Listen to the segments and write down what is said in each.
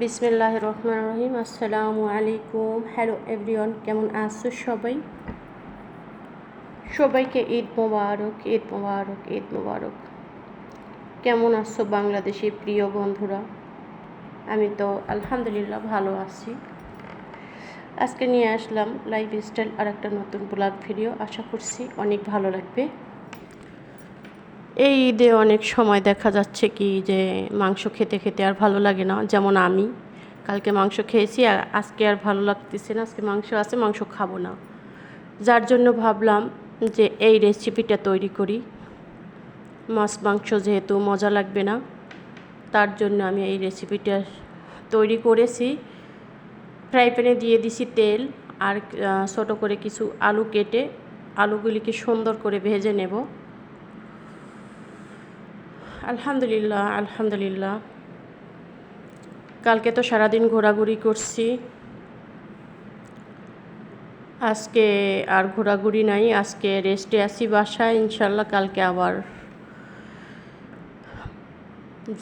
বিসমিল্লাহ রহমান রহিম আসসালামু আলাইকুম। হ্যালো এভরিওয়ান কেমন আছো সবাই? সবাইকে ঈদ মোবারক ঈদ মোবারক ঈদ মোবারক। কেমন আছো বাংলাদেশি প্রিয় বন্ধুরা? আমি তো আলহামদুলিল্লাহ ভালো আছি। আজকে নিয়ে আসলাম লাইফ স্টাইল আর একটা নতুন ব্লগ ভিডিও আশা করছি অনেক ভালো লাগবে। এই ঈদে অনেক সময় দেখা যাচ্ছে কি যে মাংস খেতে খেতে আর ভালো লাগে না, যেমন আমি। কালকে মাংস খেয়েছি আর আজকে আর ভালো লাগতেছে না, আজকে মাংস আছে, মাংস খাব না। যার জন্য ভাবলাম যে এই রেসিপিটা তৈরি করি। মাছ মাংস যেহেতু মজা লাগবে না, তার জন্য আমি এই রেসিপিটা তৈরি করেছি। ফ্রাই প্যানে দিয়ে দিছি তেল আর ছোটো করে কিছু আলু কেটে, আলুগুলিকে সুন্দর করে ভেজে নেব। আলহামদুলিল্লাহ আলহামদুলিল্লাহ। কালকে তো সারাদিন ঘোরাঘুরি করছি। আজকে আর ঘোরাঘুরি নাই, আজকে রেস্টে আসি বাসায় ইনশাল্লাহ কালকে আবার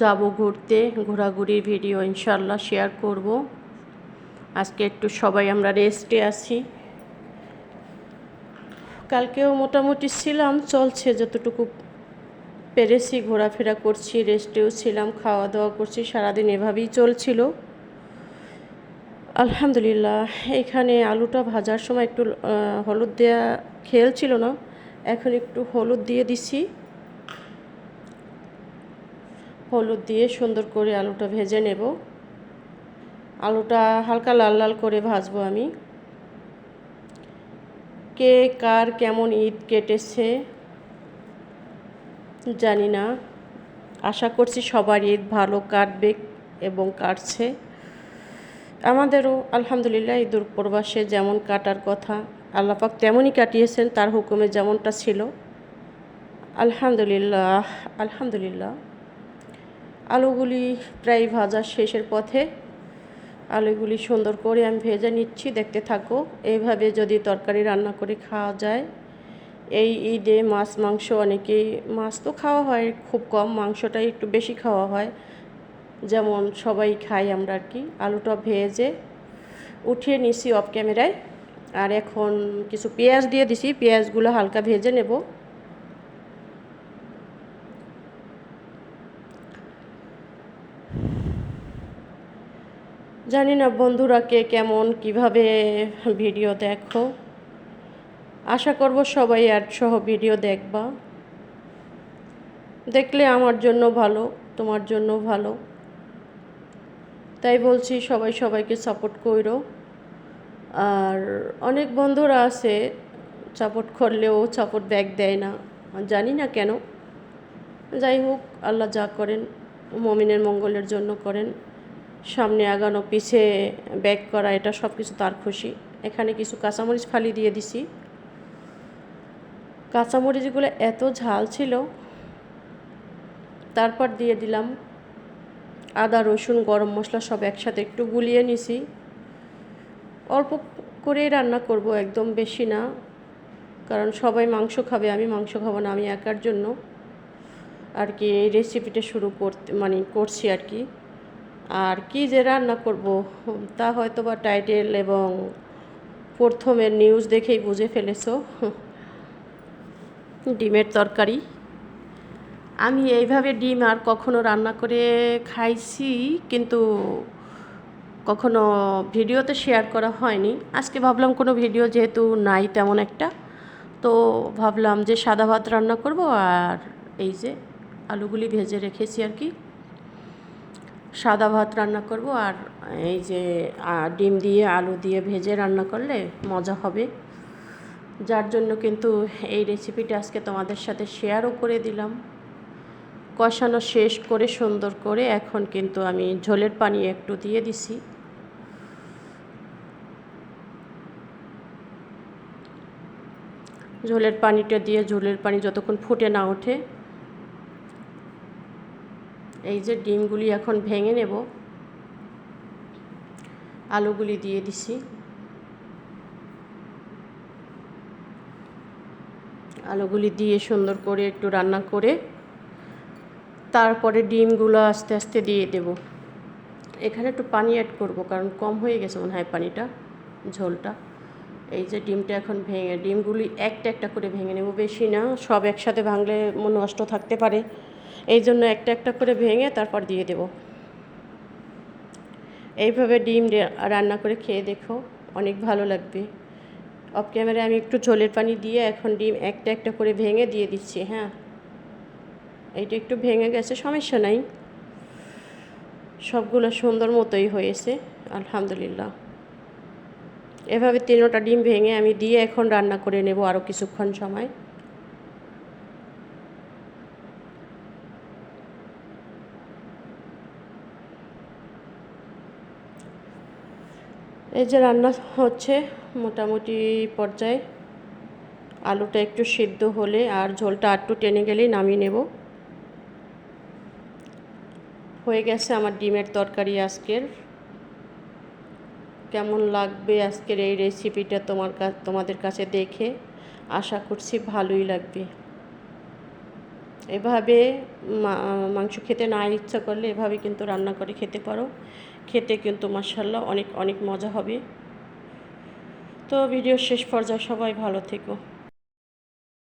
যাব ঘুরতে। ঘোরাঘুরির ভিডিও ইনশাল্লাহ শেয়ার করব। আজকে একটু সবাই আমরা রেস্টে আছি। কালকেও মোটামুটি ছিলাম, চলছে যতটুকু পেরেছি, ঘোরাফেরা করছি রেস্টেও ছিলাম খাওয়া দাওয়া করছি, সারাদিন এভাবেই চলছিল। আলহামদুলিল্লাহ, এখানে আলুটা ভাজার সময় একটু হলুদ দেওয়া খেয়াল ছিল না, এখন একটু হলুদ দিয়ে দিছি। হলুদ দিয়ে সুন্দর করে আলুটা ভেজে নেব। আলুটা হালকা লাল লাল করে ভাজবো আমি। কে কার কেমন ঈদ কেটেছে জানি না। আশা করছি সবার ঈদ ভালো কাটবে এবং কাটছে। আমাদেরও আলহামদুলিল্লাহ ঈদুর প্রবাসে যেমন কাটার কথা আল্লাপাক তেমনই কাটিয়েছেন, তার হুকুমে যেমনটা ছিল। আলহামদুলিল্লাহ আলহামদুলিল্লাহ। আলুগুলি প্রায় ভাজা শেষের পথে, আলুগুলি সুন্দর করে আমি ভেজে নিচ্ছি, দেখতে থাকো। এইভাবে যদি তরকারি রান্না করে খাওয়া যায় এই ঈদে মাছ, মাংস অনেকেই, মাছ তো খাওয়া হয় খুব কম, মাংসটাই একটু বেশি খাওয়া হয়। যেমন সবাই খাই আমরা আর কি, আলুটা ভেজে উঠিয়ে নিছি অফ ক্যামেরায় আর এখন কিছু পেঁয়াজ দিয়ে দিছি, পেঁয়াজগুলো হালকা ভেজে নেব। জানি না বন্ধুরা কে কেমন, কীভাবে ভিডিও দেখো। আশা করব সবাই অ্যাড সহ ভিডিও দেখবা। দেখলে আমার জন্য ভালো, তোমার জন্য ভালো। তাই বলছি সবাই সবাইকে সাপোর্ট করো আর অনেক বন্ধুরা আছে সাপোর্ট করলেও সাপোর্ট ব্যাক দেয় না। জানি না কেন। যাই হোক, আল্লাহ যা করেন, মমিনের মঙ্গলের জন্য করেন। সামনে আগানো, পিছে ব্যাক করা, এটা সব কিছু তার খুশি। এখানে কিছু কাঁচামরিচ ফালি দিয়ে দিছি। কাঁচামরিচগুলো এত ঝাল ছিল, তারপর দিয়ে দিলাম আদা, রসুন, গরম মশলা সব একসাথে একটু গুলিয়ে নিছি। অল্প করেই রান্না করব, একদম বেশি না, কারণ সবাই মাংস খাবে, আমি মাংস খাব না, আমি একার জন্য। আর কি, এই রেসিপিটা শুরু করতে মানে করছি আর কি। আর কি যে রান্না করব, তা হয়তো বা টাইটেল এবং প্রথমের নিউজ দেখেই বুঝে ফেলেছো। ডিমের তরকারি। আমি এইভাবে ডিম আর কখনো রান্না করে খাইছি, কিন্তু কখনো ভিডিওতে শেয়ার করা হয়নি। আজকে ভাবলাম কোনো ভিডিও যেহেতু নাই তেমন একটা, তো ভাবলাম যে সাদা ভাত রান্না করব আর এই যে আলুগুলি ভেজে রেখেছি আর কি। সাদা ভাত রান্না করব আর এই যে ডিম দিয়ে আলু দিয়ে ভেজে রান্না করলে মজা হবে। যার জন্য কিন্তু এই রেসিপিটা আজকে তোমাদের সাথে শেয়ারও করে দিলাম। কষানো শেষ করে সুন্দর করে এখন কিন্তু আমি ঝোলের পানি একটু দিয়ে দিছি। ঝোলের পানিটা দিয়ে, ঝোলের পানি যতক্ষণ ফুটে না ওঠে, এই যে ডিমগুলি এখন ভেঙে নেব। আলুগুলি দিয়ে দিছি। আলুগুলি দিয়ে সুন্দর করে একটু রান্না করে তারপরে ডিমগুলো আস্তে আস্তে দিয়ে দেব। এখানে একটু পানি অ্যাড করব, কারণ কম হয়ে গেছে মনে হয় পানিটা, ঝোলটা। এই যে ডিমটা এখন ভেঙে, ডিমগুলি একটা একটা করে ভেঙে নেব। বেশি না, সব একসাথে ভাঙলে মনে নষ্ট থাকতে পারে। এই জন্য একটা একটা করে ভেঙে তারপর দিয়ে দেব। এইভাবে ডিম রান্না করে খেয়ে দেখো, অনেক ভালো লাগবে। অফ ক্যামেরায় আমি একটু ঝোলের পানি দিয়ে এখন ডিম একটা একটা করে ভেঙে দিয়ে দিচ্ছি হ্যাঁ। এইটা একটু ভেঙে গেছে, সমস্যা নাই। সবগুলো সুন্দর মতোই হয়েছে, আলহামদুলিল্লাহ। এভাবে তিনোটা ডিম ভেঙে আমি দিয়ে এখন রান্না করে নেব আরও কিছুক্ষণ সময়। এই যে রান্না হচ্ছে মোটামুটি পর্যায়ে। আলুটা একটু সিদ্ধ হলে আর ঝোলটা একটু টেনে গেলেই নামিয়ে নেব। হয়ে গেছে আমার ডিমের তরকারি আজকের। কেমন লাগবে আজকের এই রেসিপিটা তোমার তোমাদের কাছে দেখে? আশা করছি ভালোই লাগবে। এভাবে মাংস খেতে না ইচ্ছা করলে এভাবে কিন্তু রান্না করে খেতে পারো। খেতে কিন্তু মাসাল্লাহ অনেক অনেক মজা হবে। তো ভিডিও শেষ পর্যায়ে সবাই ভালো থেকো।